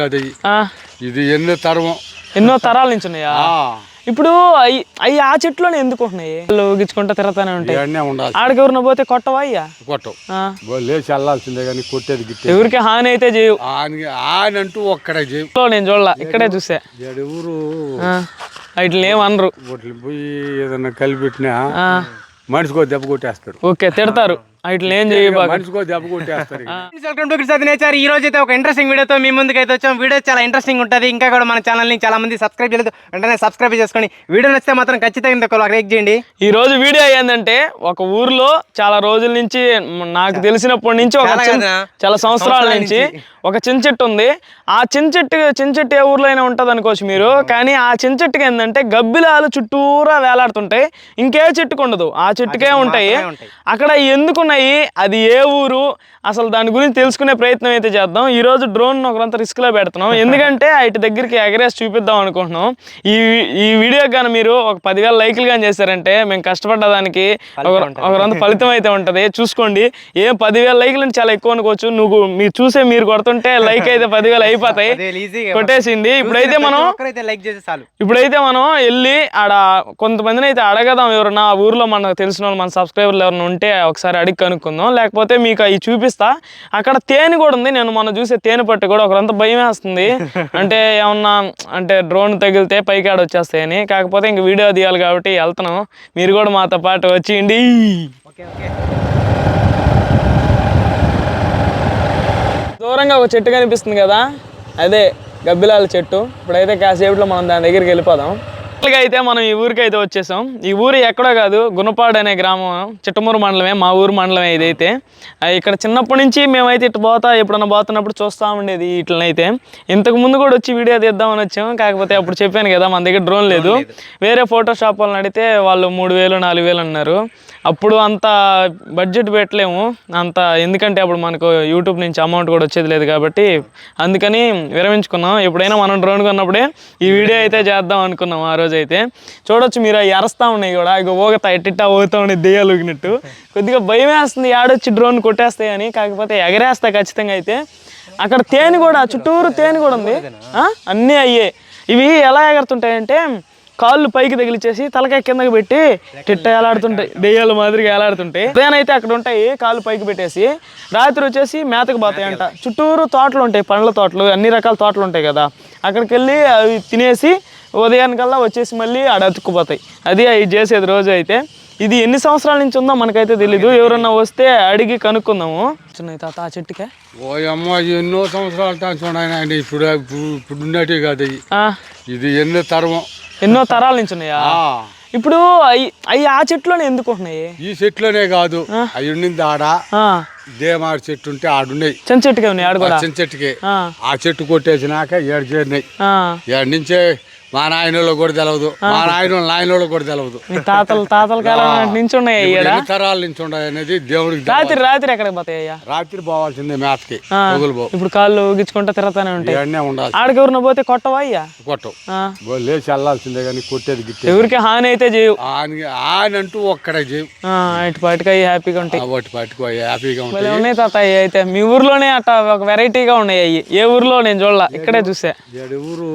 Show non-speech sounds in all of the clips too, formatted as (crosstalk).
కాదు ఇది. ఎన్నో తరం ఎన్నో తరాల నుంచి ఉన్నాయా? ఇప్పుడు అవి ఆ చెట్లోనే ఎందుకు ఉంటున్నాయి? వాళ్ళు ఊగించుకుంటా తిరుగుతానే ఉంటాయి. ఆడికి ఎవరిన పోతే కొట్టవా అయ్యా? కొట్టవు. లేచి వెళ్ళాల్సిందే కానీ కొట్టేది గిట్టేది ఎవరికి హాని అయితే చేయవు. ఆయన అంటూ ఒక్కడే చేయి లో నేను చూడలా ఇక్కడే చూసా. ఎవరు వాటిని ఏం అనరు. వాటిని పోయి ఏదన్నా కలిపెట్టినా మనిషికో దెబ్బ కొట్టేస్తారు ఓకే తిడతారు. వాటిని ఏం నేచర్ ఈ రోజు అయితే ఒక ఇంట్రెస్టింగ్ వీడియోతో మీ ముందుకు అయితే వచ్చాం. వీడియో చాలా ఇంట్రెస్టింగ్ ఉంటుంది. ఇంకా కూడా మన ఛానల్ని చాలా మంది సబ్స్క్రైబ్ చేయలేదు. వెంటనే సబ్స్క్రైబ్ చేసుకోండి వీడియో నచ్చితే మాత్రం ఖచ్చితంగా ఒక లైక్ చేయండి. ఈ రోజు వీడియో ఏంటంటే ఒక ఊర్లో చాలా రోజుల నుంచి నాకు తెలిసినప్పటి నుంచి ఒక చాలా సంవత్సరాల నుంచి ఒక చిన్న చెట్టు ఉంది. ఆ చిన్న చెట్టు చిన్న చెట్టు ఏ ఊర్లో అయినా ఉంటుంది అనుకోవచ్చు మీరు. కానీ ఆ చిన్న చెట్టుకి ఏంటంటే గబ్బిలాలు చుట్టూరా వేలాడుతుంటాయి. ఇంకే చెట్టుకు ఉండదు. ఆ చెట్టుకే ఉంటాయి. మాత్రమే ఉంటాయి. ఎందుకున్నాయి అది ఏ ఊరు? అసలు దాని గురించి తెలుసుకునే ప్రయత్నం అయితే చేద్దాం. ఈ రోజు డ్రోన్ ఒకరంత రిస్క్లో పెడుతున్నాం. (laughs) ఎందుకంటే ఇటు దగ్గరికి ఎగరేసి చూపిద్దాం అనుకుంటున్నాం. ఈ ఈ వీడియో కానీ మీరు ఒక పదివేల లైక్లు కానీ చేశారంటే మేము కష్టపడ్డ దానికి ఒక- ఒకరంత ఫలితం అయితే ఉంటది. చూసుకోండి. ఏం పదివేల లైక్లు చాలా ఎక్కువ అనుకోవచ్చు. నువ్వు మీరు చూసే మీరు కొడుతుంటే లైక్ అయితే పదివేలు అయిపోతాయి. కొట్టేసింది. ఇప్పుడైతే మనం ఇప్పుడైతే మనం వెళ్ళి ఆడ కొంతమందిని అయితే అడగదాం ఎవరన్నా. ఆ ఊర్లో మనకు తెలిసిన వాళ్ళు మన సబ్స్క్రైబర్లు ఎవరైనా ఉంటే ఒకసారి అడిగి కనుక్కుందాం లేకపోతే మీకు అవి చూపిస్తా. అక్కడ తేనె కూడా ఉంది. నేను మొన్న చూసే తేనె పట్టు కూడా ఒకరంత భయం వేస్తుంది. (laughs) అంటే ఏమన్నా అంటే డ్రోన్ తగిలితే పైకి ఆడ వచ్చేస్తాయని. కాకపోతే ఇంక వీడియో తీయాలి కాబట్టి వెళ్తున్నాం మీరు కూడా మాతో పాటు ఓకే. దూరంగా ఒక చెట్టు కనిపిస్తుంది కదా. అదే గబ్బిలాల చెట్టు. ఇప్పుడైతే కాసేపట్లో మనం దాని దగ్గరికి వెళ్ళిపోదాం. అయితే మనం ఈ ఊరికి అయితే వచ్చేసాం. ఈ ఊరు ఎక్కడో కాదు గుణపాడు అనే గ్రామం చిట్టమూరు మండలమే మా ఊరు మండలమే ఇదైతే. ఇక్కడ చిన్నప్పటి నుంచి మేమైతే ఇటు పోతా ఎప్పుడన్నా పోతున్నప్పుడు చూస్తూ ఉండేది ఇట్లనైతే ఇంతకు ముందు కూడా వచ్చి వీడియో తీద్దామని వచ్చాం కాకపోతే అప్పుడు చెప్పాను కదా మన దగ్గర డ్రోన్ లేదు. వేరే ఫోటో షాప్ వాళ్ళని అడిగితే వాళ్ళు మూడు వేలు నాలుగు వేలు అన్నారు. అప్పుడు అంత బడ్జెట్ పెట్టలేము అంత ఎందుకంటే అప్పుడు మనకు యూట్యూబ్ నుంచి అమౌంట్ కూడా వచ్చేది లేదు కాబట్టి అందుకని విరమించుకున్నాం. ఎప్పుడైనా మనం డ్రోన్ కొన్నప్పుడే ఈ వీడియో అయితే చేద్దాం అనుకున్నాం ఆ రోజు. అయితే చూడొచ్చు మీరు అవి అరస్తా ఉన్నాయి కూడా. ఇక ఊగతా ఎట్టిట్టా ఊగుతా ఉన్నాయి దెయ్యాలు ఊగినట్టు. కొద్దిగా భయం వేస్తుంది ఆడొచ్చి డ్రోన్ కొట్టేస్తాయని. కాకపోతే ఎగరేస్తా ఖచ్చితంగా అయితే. అక్కడ తేనె కూడా చుట్టూరు తేనె కూడా ఉంది. ఆ? అన్నీ అయ్యే. ఇవి ఎలా ఎగరుతుంటాయంటే కాళ్ళు పైకి తగిలిచ్చేసి తలకాయ కిందకి పెట్టి టిట్ట ఎలాడుతుంటాయి దెయ్యాల మాదిరిగా ఎలాడుతుంటాయి ఉదయం అయితే అక్కడ ఉంటాయి కాళ్ళు పైకి పెట్టేసి. రాత్రి వచ్చేసి మేతకు పోతాయి అంట చుట్టూరు తోటలు ఉంటాయి పండ్ల తోటలు అన్ని రకాల తోటలు ఉంటాయి కదా. అక్కడికి వెళ్ళి అవి తినేసి ఉదయానికల్లా వచ్చేసి మళ్ళీ ఆడ అతుక్కుపోతాయి అది అవి చేసేది రోజు అయితే. ఇది ఎన్ని సంవత్సరాల నుంచి ఉందో మనకైతే తెలీదు. ఎవరన్నా వస్తే అడిగి కనుక్కుందాము. చిన్నవి తాత ఆ చెట్టుకే? ఓ అమ్మ ఎన్నో సంవత్సరాల తాను చూడండి ఇప్పుడు ఇప్పుడు ఉన్నట్టే కాదు ఇది. ఆ, ఇది ఎన్నో తరం ఎన్నో తరాల నుంచి ఉన్నాయా? ఆ, ఇప్పుడు అవి ఆ చెట్లోనే ఎందుకు ఉంటున్నాయి? ఈ చెట్లోనే కాదు. అవి ఉండింది ఆడ. ఆ, దేమాడి చెట్టు ఉంటే ఆడున్నాయి చిన్న చెట్టుకే ఉన్నాయి ఆడ కూడా? చిన్న చెట్టుకి. ఆ, చెట్టు కొట్టేసినాక ఏడు చేరినాయి. ఆ. ఏడు నుంచే మా నాయనోళ్ళు కూడా తెలవదు. మా నాయన నాయనోళ్ళు కూడా తెలవదు. తాతలు తాతల కాలం నుంచి ఉన్నాయి తరాల నుంచి ఉన్నాయి అనేది దేవుడికి. రాత్రి రాత్రి ఎక్కడికి పోతాయి అయ్యా? రాత్రి పోవాల్సిందే మేతకి ఇప్పుడు కాళ్ళు ఊగించుకుంటా తిరుగుతానే ఉంటాయి. ఇవన్నీ ఉండాలి ఆడికి ఎవరిన పోతే కొట్టవా అయ్యా? కొట్టవు. లేచి వెళ్ళాల్సిందే కానీ కొట్టేది గిట్టేది ఎవరికి హాని అయితే చేయవు. ఆయన ఆయన అంటూ ఒక్కడే చేయి ఆ, ఇటు పాటికి అవి హ్యాపీగా ఉంటాయి. వాటి పట్టుకో హ్యాపీగా ఉంటాయి. ఉన్నాయి తాత అయితే. మీ ఊర్లోనే అట్ట ఒక వెరైటీగా ఉన్నాయి అవి ఏ ఊర్లో నేను చూడలా ఇక్కడే చూసా. ఊరు.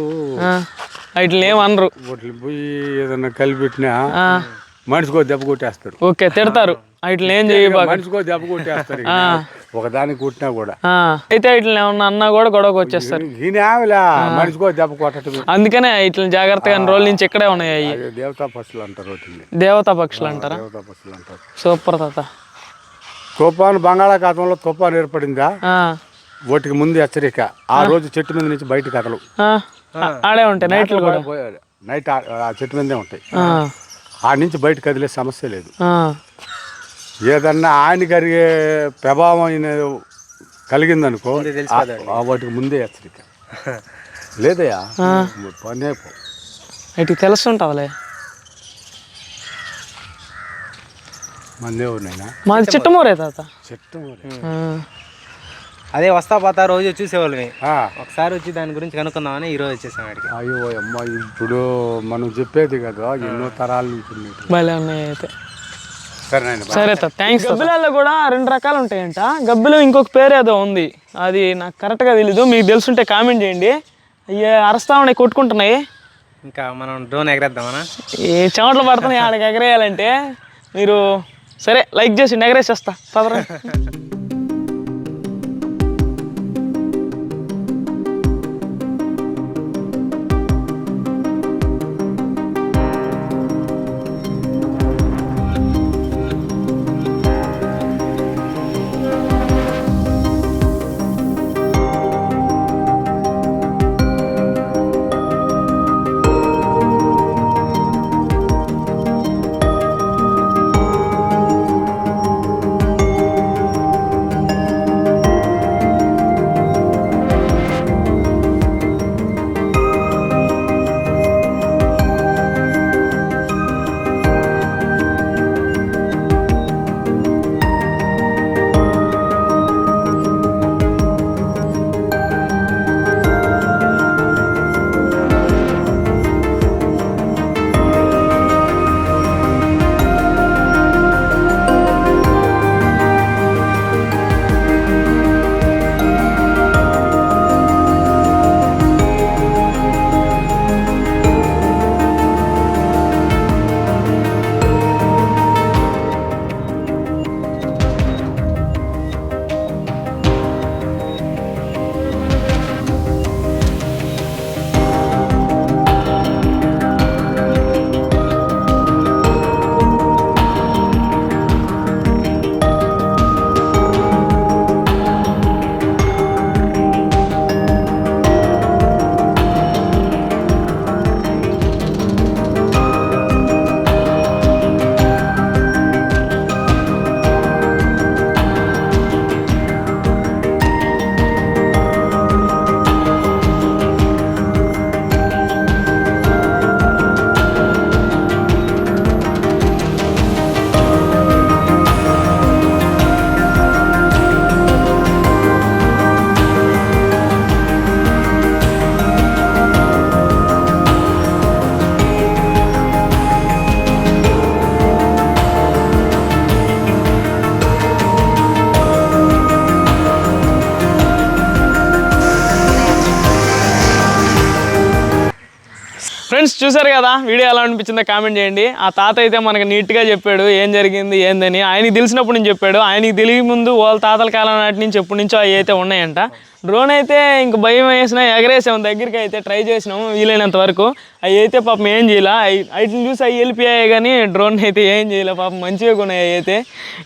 ఆ, వాటిని ఏం అనరు. వాటిని పోయి ఏదన్నా కలిపెట్టినా మనిషికో దెబ్బ కొట్టేస్తారు. ఓకే తిడతారు. వాటిని ఏం చేయబాక మనిషికో దెబ్బ కొట్టేస్తారు. ఒకదానికి కొట్టినా కూడా. అయితే ఇట్లా ఏమన్నా అన్నా కూడా గొడవకు వచ్చేస్తారు. మనిషికో దెబ్బ కొట్టడం అందుకనే ఇట్లా జాగ్రత్తగా రోజుల నుంచి ఇక్కడే ఉన్నాయి దేవతా పశువులు అంటారు దేవతా పక్షులు అంటారా? దేవతా పశువులు అంటారు. సూపర్ తాత. తుఫాను బంగాళాఖాతంలో తుఫాను ఏర్పడిందా? వాటికి ముందు హెచ్చరిక. ఆ రోజు చెట్టు మీద నుంచి బయట కథలు ఆ, ఆడే ఉంటాయి నైట్లు కూడా. నైట్ ఆ చెట్టు మీదే ఉంటాయి. ఆ, ఆ నుంచి బయట కదిలే సమస్య లేదు. ఆ, ఏదన్నా ఆయన కలిగే ప్రభావం అయిన కలిగిందనుకో వాటికి ముందే హెచ్చరిక. లేదయ్యా పనే పో. ఇటు తెలుస్తుంటావులే మన దేవుడినైనా మాది చిట్టమూరే. తాత. చెట్టు మరి. ఆ, అదే వస్తా పోతా రోజు చూసేవాళ్ళమే. ఆ, ఒకసారి వచ్చి దాని గురించి కనుక్కుందామని ఈ రోజు వచ్చేసాం అడిగి అయ్యో అమ్మ ఇప్పుడు మనం చెప్పేది కదా ఎన్నో తరాల నుంచి ఉన్నాయి. భలే ఉన్నాయి అయితే. సరే థ్యాంక్స్ గబ్బిలాల్లో కూడా రెండు రకాలు ఉంటాయంట. గబ్బిలో ఇంకొక పేరు ఏదో ఉంది. అది నాకు కరెక్ట్గా తెలీదు మీకు తెలుసుంటే కామెంట్ చేయండి. అయ్యే అరస్తా ఉన్నాయి కొట్టుకుంటున్నాయి. ఇంకా మనం డ్రోన్ ఎగరేద్దామనా? ఈ చెమటలు పడుతున్నాయి ఆడకి ఎగరేయాలంటే. మీరు సరే లైక్ చేసి ఎగరేసేస్తా. పదరా. (laughs) ఫ్రెండ్స్ చూసారు కదా? వీడియో ఎలా అనిపించిందో కామెంట్ చేయండి. ఆ తాత అయితే మనకి నీట్గా చెప్పాడు ఏం జరిగింది ఏందని. ఆయనకి తెలిసినప్పుడు నుంచి చెప్పాడు ఆయనకి తెలియ ముందు వాళ్ళ తాతల కాలం నాటి నుంచి ఎప్పటి నుంచో అవి అయితే ఉన్నాయంట. డ్రోన్ అయితే ఇంక భయం వేసినా ఎగరేసాం దగ్గరికి అయితే ట్రై చేసినాము వీలైనంత వరకు. అవి అయితే పాపం ఏం చేయాల వాటిని చూసి అవి వెళ్ళిపోయాయి కానీ డ్రోన్ అయితే ఏం చేయలే పాపం మంచిగా కొన్నాయి అయితే.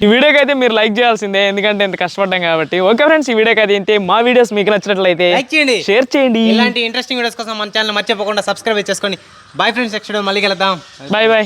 ఈ వీడియోకి అయితే మీరు లైక్ చేయాల్సిందే ఎందుకంటే ఇంత కష్టపడ్డాం కాబట్టి. ఓకే ఫ్రెండ్స్ ఈ వీడియోకి అయితే ఏంటి మా వీడియోస్ మీకు నచ్చినట్లయితే లైక్ చేయండి. షేర్ చేయండి. ఇలాంటి ఇంట్రెస్టింగ్ వీడియోస్ కోసం మన ఛానల్ మర్చిపోకుండా సబ్స్క్రైబ్ చేసుకోండి బాయ్ ఫ్రెండ్స్ నెక్స్ట్ మళ్ళీ కలుద్దాం. Bye bye